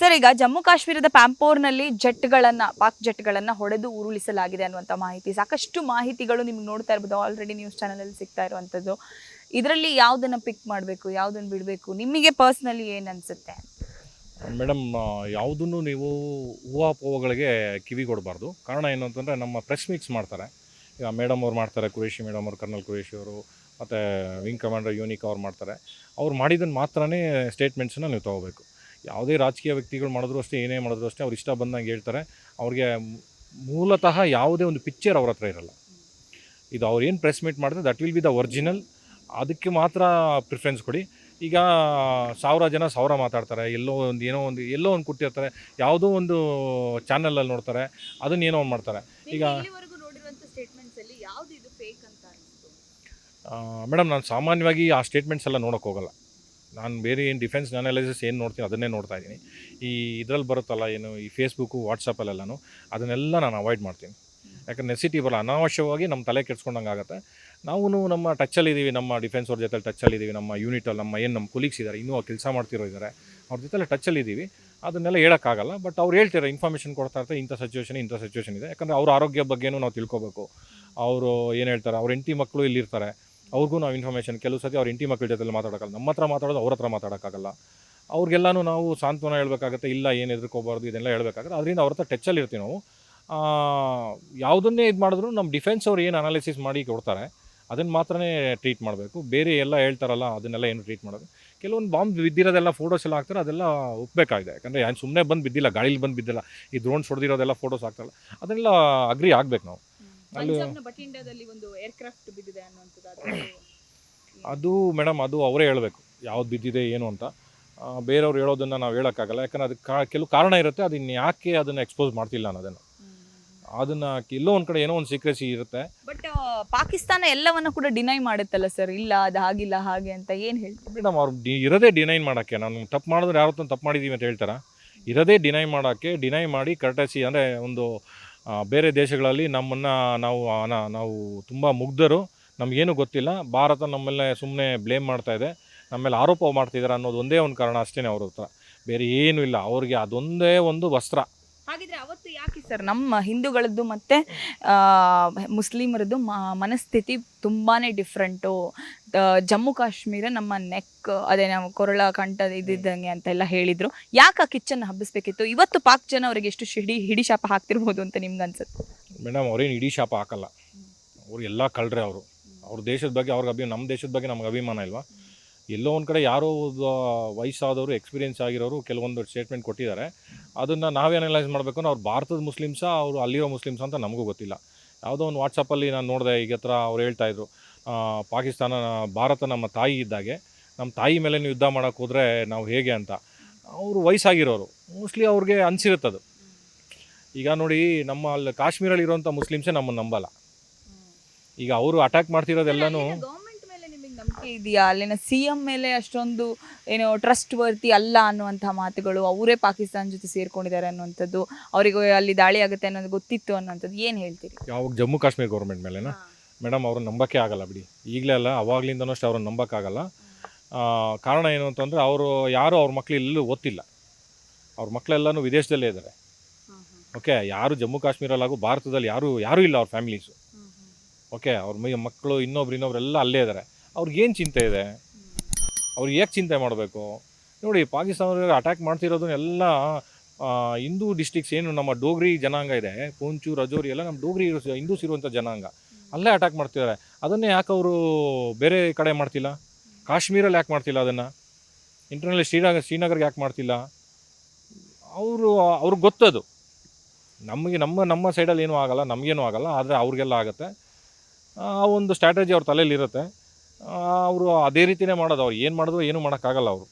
Sir, ಈಗ ಜಮ್ಮು ಕಾಶ್ಮೀರದ ಪ್ಯಾಂಪೋರ್ನಲ್ಲಿ ಜೆಟ್ಗಳನ್ನು, ಪಾಕ್ ಜೆಟ್ಗಳನ್ನು ಹೊಡೆದು ಉರುಳಿಸಲಾಗಿದೆ ಅನ್ನುವಂಥ ಮಾಹಿತಿ. ಸಾಕಷ್ಟು ಮಾಹಿತಿಗಳು ನಿಮ್ಗೆ ನೋಡ್ತಾ ಇರ್ಬೋದು. ಆಲ್ರೆಡಿ ನ್ಯೂಸ್ ಚಾನಲಲ್ಲಿ ಸಿಗ್ತಾ ಇರುವಂಥದ್ದು. ಇದರಲ್ಲಿ ಯಾವುದನ್ನು ಪಿಕ್ ಮಾಡಬೇಕು, ಯಾವುದನ್ನು ಬಿಡಬೇಕು? ನಿಮಗೆ ಪರ್ಸ್ನಲಿ ಏನು ಅನ್ಸುತ್ತೆ? ಮೇಡಮ್ ಯಾವುದನ್ನು ನೀವು ಹೂವಾಪೋವಗಳಿಗೆ ಕಿವಿ ಕೊಡಬಾರ್ದು. ಕಾರಣ ಏನು ಅಂತಂದರೆ ನಮ್ಮ ಪ್ರೆಸ್ ಮೀಟ್ಸ್ ಮಾಡ್ತಾರೆ. ಈಗ ಮೇಡಮ್ ಅವ್ರು ಮಾಡ್ತಾರೆ ಕುರೇಶಿ ಮೇಡಮ್ ಅವರು ಕರ್ನಲ್ ಕುರೇಶಿ ಅವರು, ಮತ್ತು ವಿಂಗ್ ಕಮಾಂಡರ್ ಯೂನಿಕ್ ಅವ್ರು ಮಾಡ್ತಾರೆ. ಅವ್ರು ಮಾಡಿದ್ದನ್ನು ಮಾತ್ರನೇ ಸ್ಟೇಟ್ಮೆಂಟ್ಸನ್ನ ನೀವು ತೊಗೋಬೇಕು. ಯಾವುದೇ ರಾಜಕೀಯ ವ್ಯಕ್ತಿಗಳು ಮಾಡಿದ್ರು ಅಷ್ಟೇ ಏನೇ ಮಾಡಿದ್ರು ಅಷ್ಟೇ ಅವ್ರು ಇಷ್ಟ ಬಂದಂಗೆ ಹೇಳ್ತಾರೆ. ಅವ್ರಿಗೆ ಮೂಲತಃ ಯಾವುದೇ ಒಂದು ಪಿಕ್ಚರ್ ಅವ್ರ ಹತ್ರ ಇರಲ್ಲ. ಇದು ಅವ್ರು ಏನು ಪ್ರೆಸ್ ಮೀಟ್ ಮಾಡಿದ್ರೆ that will be the original ಅದಕ್ಕೆ ಮಾತ್ರ ಪ್ರಿಫ್ರೆನ್ಸ್ ಕೊಡಿ. ಈಗ ಸಾವಿರ ಜನ ಸಾವಿರ ಮಾತಾಡ್ತಾರೆ ಎಲ್ಲೋ ಒಂದು ಏನೋ ಒಂದು ಎಲ್ಲೋ ಒಂದು ಕೊಟ್ಟಿರ್ತಾರೆ ಯಾವುದೋ ಒಂದು ಚಾನಲಲ್ಲಿ ನೋಡ್ತಾರೆ ಅದನ್ನ ಏನೋ ಒಂದು ಮಾಡ್ತಾರೆ. ಈಗ ಮೇಡಮ್ ನಾನು ಸಾಮಾನ್ಯವಾಗಿ ಆ ಸ್ಟೇಟ್ಮೆಂಟ್ಸ್ ಎಲ್ಲ ನೋಡೋಕೆ ಹೋಗಲ್ಲ. ನಾನು ಬೇರೆ ಏನು ಡಿಫೆನ್ಸ್ ಅನಾಲಿಸಿಸ್ ಏನು ನೋಡ್ತೀನಿ ಅದನ್ನೇ ನೋಡ್ತಾ ಇದ್ದೀನಿ. ಈ ಇದರಲ್ಲಿ ಬರುತ್ತಲ್ಲ ಏನು ಈ ಫೇಸ್ಬುಕ್ಕು ವಾಟ್ಸಪ್ಪಲ್ಲೆಲ್ಲನೂ ಅದನ್ನೆಲ್ಲ ನಾನು ಅವಾಯ್ಡ್ ಮಾಡ್ತೀನಿ. ಯಾಕಂದ್ರೆ ನೆಸಿಟಿ ಬರಲ್ಲ. ಅನಾವಶ್ಯವಾಗಿ ನಮ್ಮ ತಲೆ ಕೆಡ್ಸ್ಕೊಂಡಂಗೆ ಆಗುತ್ತೆ. ನಾವು ನಮ್ಮ ಟಚ್ಚಲ್ಲಿದ್ದೀವಿ ನಮ್ಮ ಡಿಫೆನ್ಸ್ ಅವ್ರ ಜೊತೆ ಟಚ್ಚಲ್ಲಿದ್ದೀವಿ ನಮ್ಮ ಯೂನಿಟಲ್ಲಿ ನಮ್ಮ ಏನು ನಮ್ಮ ಕೊಲೀಗ್ಸ್ ಇದ್ದಾರೆ ಇನ್ನೂ ಕೆಲಸ ಮಾಡ್ತಿರೋ ಇದ್ದಾರೆ ಅವ್ರ ಜೊತೆಲ್ಲ ಟಚ್ಚಲ್ಲಿದ್ದೀವಿ ಅದನ್ನೆಲ್ಲ ಹೇಳೋಕ್ಕಾಗಲ್ಲ ಬಟ್ ಅವ್ರು ಹೇಳ್ತಾರೆ ಇನ್ಫಾರ್ಮೇಷನ್ ಕೊಡ್ತಾ ಇರ್ತಾರೆ, ಇಂಥ ಸಿಚುವೇಷನ್ ಇಂಥ ಸಿಚುವೇಷನ್ ಇದೆ. ಯಾಕಂದರೆ ಅವ್ರ ಆರೋಗ್ಯ ಬಗ್ಗೆನೂ ನಾವು ತಿಳ್ಕೊಬೇಕು. ಅವರು ಏನು ಹೇಳ್ತಾರೆ, ಅವ್ರ ಹೆಂಡತಿ ಮಕ್ಕಳು ಇಲ್ಲಿರ್ತಾರೆ. ಅವ್ರಿಗೂ ನಾವು ಇನ್ಫಾರ್ಮೇಷನ್ ಕೆಲವು ಸತಿ ಅವ್ರ ಇಂಟಿ ಮಕ್ಕಳ ಜೊತೆ ಮಾತಾಡೋಕ್ಕಲ್ಲ ನಮ್ಮ ಹತ್ರ ಮಾತಾಡೋದು ಅವ್ರ ಹತ್ರ ಮಾತಾಡೋಕ್ಕಾಗಲ್ಲ. ಅವ್ರಿಗೆಲ್ಲನೂ ನಾವು ಸಾಂತ್ವನ ಹೇಳಬೇಕಾಗತ್ತೆ, ಇಲ್ಲ ಏನು ಎದುರ್ಕೋಬಾರ್ದು ಇದೆಲ್ಲ ಹೇಳಬೇಕಾಗತ್ತೆ. ಅದರಿಂದ ಅವ್ರ ಹತ್ರ ಟಚ್ಚಲ್ಲಿ ಇರ್ತೀವಿ ನಾವು. ಯಾವುದನ್ನೇ ಇದು ಮಾಡಿದ್ರು ನಮ್ಮ ಡಿಫೆನ್ಸ್ ಅವ್ರು ಏನು ಅನಾಲಿಸಿಸ್ ಮಾಡಿ ಕೊಡ್ತಾರೆ ಅದನ್ನು ಮಾತ್ರನೇ ಟ್ರೀಟ್ ಮಾಡಬೇಕು. ಬೇರೆ ಎಲ್ಲ ಹೇಳ್ತಾರಲ್ಲ, ಅದನ್ನೆಲ್ಲ ಏನು ಟ್ರೀಟ್ ಮಾಡೋದು. ಕೆಲವೊಂದು ಬಾಂಬ್ ಬಿದ್ದಿರೋದೆಲ್ಲ ಫೋಟೋಸ್ ಎಲ್ಲ ಹಾಕ್ತಾರೆ, ಅದೆಲ್ಲ ಒಪ್ಪಬೇಕಾಗಿದೆ ಯಾಕಂದರೆ ಏನು ಸುಮ್ಮನೆ ಬಂದು ಬಿದ್ದಿಲ್ಲ, ಗಾಳೀಲಿ ಬಂದು ಬಿದ್ದಿಲ್ಲ, ಈ ಡ್ರೋನ್ಸ್ ಹೊಡೆದಿರೋದೆಲ್ಲ ಫೋಟೋಸ್ ಹಾಕ್ತಾರಲ್ಲ ಅದನ್ನೆಲ್ಲ ಅಗ್ರಿ ಆಗಬೇಕು ನಾವು. ಅಲ್ಲಿ- ಪಂಜಾಬ್ನ ಬಠಿಂಡಾದಲ್ಲಿ ಒಂದು ಏರ್ಕ್ರಾಫ್ಟ್ ಬಿದ್ದಿದೆ ಅನ್ನುವಂಥದ್ದು ಅದು ಮೇಡಮ್ ಅದು ಅವರೇ ಹೇಳಬೇಕು. ಯಾವ್ದು ಬಿದ್ದಿದೆ ಏನು ಅಂತ. ಬೇರೆಯವ್ರು ಹೇಳೋದನ್ನ ನಾವು ಹೇಳೋಕ್ಕಾಗಲ್ಲ. ಯಾಕಂದ್ರೆ ಅದಕ್ಕೆ ಕಾ ಕೆಲವು ಕಾರಣ ಇರುತ್ತೆ ಅದನ್ನ ಯಾಕೆ ಅದನ್ನು ಎಕ್ಸ್ಪೋಸ್ ಮಾಡ್ತಿಲ್ಲ ಅನ್ನೋದನ್ನು. ಅದನ್ನ ಎಲ್ಲೋ ಒಂದು ಕಡೆ ಏನೋ ಒಂದು ಸೀಕ್ರೆಸಿ ಇರುತ್ತೆ. ಬಟ್ ಪಾಕಿಸ್ತಾನ ಎಲ್ಲವನ್ನು ಕೂಡ ಡಿನೈ ಮಾಡುತ್ತಲ್ಲ ಸರ್ ಇಲ್ಲ ಅದು ಹಾಗಿಲ್ಲ ಹಾಗೆ ಅಂತ ಏನ್ ಹೇಳ್ತೀವಿ ಮೇಡಮ್ ಅವ್ರು ಡಿ ಇರೋದೇ ಡಿನೈನ್ ಮಾಡೋಕ್ಕೆ ನಾನು ತಪ್ಪು ಮಾಡಿದ್ರೆ ಯಾರೋ ತಪ್ಪು ಮಾಡಿದೀವಿ ಅಂತ ಹೇಳ್ತಾರ? ಇರೋದೇ ಡಿನೈ ಮಾಡೋಕ್ಕೆ ಡಿನೈ ಮಾಡಿ ಕರ್ಟಸಿ ಅಂದರೆ ಒಂದು ಬೇರೆ ದೇಶಗಳಲ್ಲಿ ನಮ್ಮನ್ನು ನಾವು ನಾವು ತುಂಬ ಮುಗ್ಧರು. ನಮಗೇನು ಗೊತ್ತಿಲ್ಲ. ಭಾರತ ನಮ್ಮೆಲ್ಲ ಸುಮ್ಮನೆ ಬ್ಲೇಮ್ ಮಾಡ್ತಾ ಇದೆ. ನಮ್ಮೇಲೆ ಆರೋಪ ಮಾಡ್ತಿದ್ದಾರೆ ಅನ್ನೋದು ಒಂದೇ ಒಂದು ಕಾರಣ ಅಷ್ಟೇ ಅವ್ರ ಹತ್ರ. ಬೇರೆ ಏನೂ ಇಲ್ಲ. ಅವ್ರಿಗೆ ಅದೊಂದೇ ಒಂದು ವಸ್ತ್ರ. ಹಾಗಿದ್ರೆ ಅವತ್ತು ಯಾಕೆ ಸರ್ ನಮ್ಮ ಹಿಂದೂಗಳದ್ದು ಮತ್ತೆ ಮುಸ್ಲಿಮರದ್ದು ಮನಸ್ಥಿತಿ ತುಂಬಾನೇ ಡಿಫ್ರೆಂಟು ಜಮ್ಮು ಕಾಶ್ಮೀರ ನಮ್ಮ ನೆಕ್ ಅದೇ ನಾವು ಕೊರಳ ಕಂಠ ಇದ್ದಿದ್ದಂಗೆ ಅಂತೆಲ್ಲ ಹೇಳಿದ್ರು. ಯಾಕೆ ಆ ಕಿಚ್ಚನ್ನು ಹಬ್ಬಿಸ್ಬೇಕಿತ್ತು? ಇವತ್ತು ಪಾಕ್ ಜನ ಅವರಿಗೆ ಎಷ್ಟು ಹಿಡಿ ಹಿಡಿ ಶಾಪ ಹಾಕ್ತಿರ್ಬೋದು ಅಂತ ನಿಮ್ಗೆ ಅನ್ಸುತ್ತೆ? ಮೇಡಮ್ ಅವ್ರೇನು ಇಡೀ ಶಾಪ ಹಾಕಲ್ಲ. ಅವ್ರು ಎಲ್ಲ ಕಳ್ರೆ ಅವರು. ಅವ್ರ ದೇಶದ ಬಗ್ಗೆ ಅವ್ರಿಗೆ ಅಭಿ ನಮ್ಮ ದೇಶದ ಬಗ್ಗೆ ನಮ್ಗೆ ಅಭಿಮಾನ ಇಲ್ವಾ? ಎಲ್ಲೋ ಒಂದು ಕಡೆ ಯಾರೋ ವಯಸ್ಸಾದವರು ಎಕ್ಸ್ಪೀರಿಯನ್ಸ್ ಆಗಿರೋರು ಕೆಲವೊಂದು ಸ್ಟೇಟ್ಮೆಂಟ್ ಕೊಟ್ಟಿದ್ದಾರೆ. ಅದನ್ನು ನಾವೇ ಅನಲೈಸ್ ಮಾಡಬೇಕು ಅವ್ರು ಭಾರತದ ಮುಸ್ಲಿಮ್ಸಾ, ಅವರು ಅಲ್ಲಿರೋ ಮುಸ್ಲಿಮ್ಸ್ ಅಂತ ನಮಗೂ ಗೊತ್ತಿಲ್ಲ. ಯಾವುದೋ ಒಂದು ವಾಟ್ಸಪ್ಪಲ್ಲಿ ನಾನು ನೋಡಿದೆ, ಈಗ ಹತ್ರ ಅವ್ರು ಹೇಳ್ತಾಯಿದ್ರು ಪಾಕಿಸ್ತಾನ ಭಾರತ ನಮ್ಮ ತಾಯಿ ಇದ್ದಾಗೆ ನಮ್ಮ ತಾಯಿ ಮೇಲೆ ನೀವು ಯುದ್ಧ ಮಾಡೋಕ್ಕೆ ಹೋದರೆ ನಾವು ಹೇಗೆ ಅಂತ. ಅವರು ವಯಸ್ಸಾಗಿರೋರು ಮೋಸ್ಟ್ಲಿ ಅವ್ರಿಗೆ ಅನಿಸಿರುತ್ತದು. ಈಗ ನೋಡಿ, ನಮ್ಮ ಅಲ್ಲಿ ಕಾಶ್ಮೀರಲ್ಲಿ ಇರೋವಂಥ ಮುಸ್ಲಿಮ್ಸೇ ನಮ್ಮನ್ನು ನಂಬಲ್ಲ. ಈಗ ಅವರು ಅಟ್ಯಾಕ್ ಮಾಡ್ತಿರೋದೆಲ್ಲನೂ ಗೌರ್ಮೆಂಟ್ ಮೇಲೆ ನಿಮಗೆ ನಂಬಿಕೆ ಇದೆಯಾ? ಅಲ್ಲಿನ ಸಿ ಎಂ ಮೇಲೆ ಅಷ್ಟೊಂದು ಏನು ಟ್ರಸ್ಟ್ ವರ್ತಿ ಅಲ್ಲ ಅನ್ನುವಂಥ ಮಾತುಗಳು ಅವರೇ ಪಾಕಿಸ್ತಾನ ಜೊತೆ ಸೇರ್ಕೊಂಡಿದ್ದಾರೆ ಅನ್ನುವಂಥದ್ದು ಅವರಿಗೆ ಅಲ್ಲಿ ದಾಳಿ ಆಗುತ್ತೆ ಅನ್ನೋದು ಗೊತ್ತಿತ್ತು ಅನ್ನುವಂಥದ್ದು ಏನು ಹೇಳ್ತೀರಿ? ಯಾವಾಗ ಜಮ್ಮು ಕಾಶ್ಮೀರ ಗೌರ್ಮೆಂಟ್ ಮೇಲೆನಾ? ಮೇಡಮ್ ಅವ್ರನ್ನ ನಂಬಕ್ಕೆ ಆಗಲ್ಲ ಬಿಡಿ. ಈಗಲೇ ಅಲ್ಲ ಅವಾಗ್ಲಿಂದನೂ ಅಷ್ಟೇ ಅವ್ರನ್ನ ನಂಬಕ್ಕಾಗಲ್ಲ ಆ, ಕಾರಣ ಏನು ಅಂತಂದರೆ ಅವರು ಯಾರು ಅವ್ರ ಮಕ್ಳು ಎಲ್ಲೂ ಓದ್ತಿಲ್ಲ. ಅವ್ರ ಮಕ್ಕಳೆಲ್ಲನೂ ವಿದೇಶದಲ್ಲೇ ಇದ್ದಾರೆ. ಓಕೆ ಯಾರು ಜಮ್ಮು ಕಾಶ್ಮೀರಲ್ಲಾಗೂ ಭಾರತದಲ್ಲಿ ಯಾರು ಯಾರೂ ಇಲ್ಲ ಅವ್ರ ಫ್ಯಾಮಿಲೀಸು ಓಕೆ ಅವ್ರ ಮೈ ಮಕ್ಕಳು ಇನ್ನೊಬ್ರು ಇನ್ನೊಬ್ರೆಲ್ಲ ಅಲ್ಲೇ ಇದ್ದಾರೆ. ಅವ್ರಿಗೇನು ಚಿಂತೆ ಇದೆ? ಅವ್ರಿಗೆ ಹೇಗೆ ಚಿಂತೆ ಮಾಡಬೇಕು? ನೋಡಿ ಪಾಕಿಸ್ತಾನದವ್ರಿಗೆ ಅಟ್ಯಾಕ್ ಮಾಡ್ತಿರೋದು ಎಲ್ಲ ಹಿಂದೂ ಡಿಸ್ಟಿಕ್ಸ್ ಏನು ನಮ್ಮ ಡೋಗ್ರಿ ಜನಾಂಗ ಇದೆ. ಪೂಂಚು, ರಜೋರಿ ಎಲ್ಲ ನಮ್ಮ ಡೋಗ್ರಿ ಹಿಂದೂಸ್ ಇರುವಂಥ ಜನಾಂಗ. ಅಲ್ಲೇ ಅಟ್ಯಾಕ್ ಮಾಡ್ತಿದ್ದಾರೆ. ಅದನ್ನೇ ಯಾಕೆ ಅವರು ಬೇರೆ ಕಡೆ ಮಾಡ್ತಿಲ್ಲ? ಕಾಶ್ಮೀರಲ್ಲಿ ಯಾಕೆ ಮಾಡ್ತಿಲ್ಲ ಅದನ್ನು? ಇಂಟರ್ನಲ್ಲಿ ಶ್ರೀನಗರ್ ಶ್ರೀನಗರ್ಗೆ ಯಾಕೆ ಮಾಡ್ತಿಲ್ಲ? ಅವರು, ಅವ್ರಿಗೆ ಗೊತ್ತದು ನಮಗೆ, ನಮ್ಮ ನಮ್ಮ ಸೈಡಲ್ಲಿ ಏನೂ ಆಗಲ್ಲ, ನಮಗೇನೂ ಆಗಲ್ಲ, ಆದರೆ ಅವ್ರಿಗೆಲ್ಲ ಆಗುತ್ತೆ. ಆ, ಒಂದು ಸ್ಟ್ರಾಟಜಿ ಅವ್ರ ತಲೆಯಲ್ಲಿ ಇರುತ್ತೆ ಅವರು ಅದೇ ರೀತಿನೇ ಮಾಡೋದು. ಅವ್ರು ಏನು ಮಾಡಿದ್ರು ಏನೂ ಮಾಡೋಕ್ಕಾಗಲ್ಲ ಅವರು.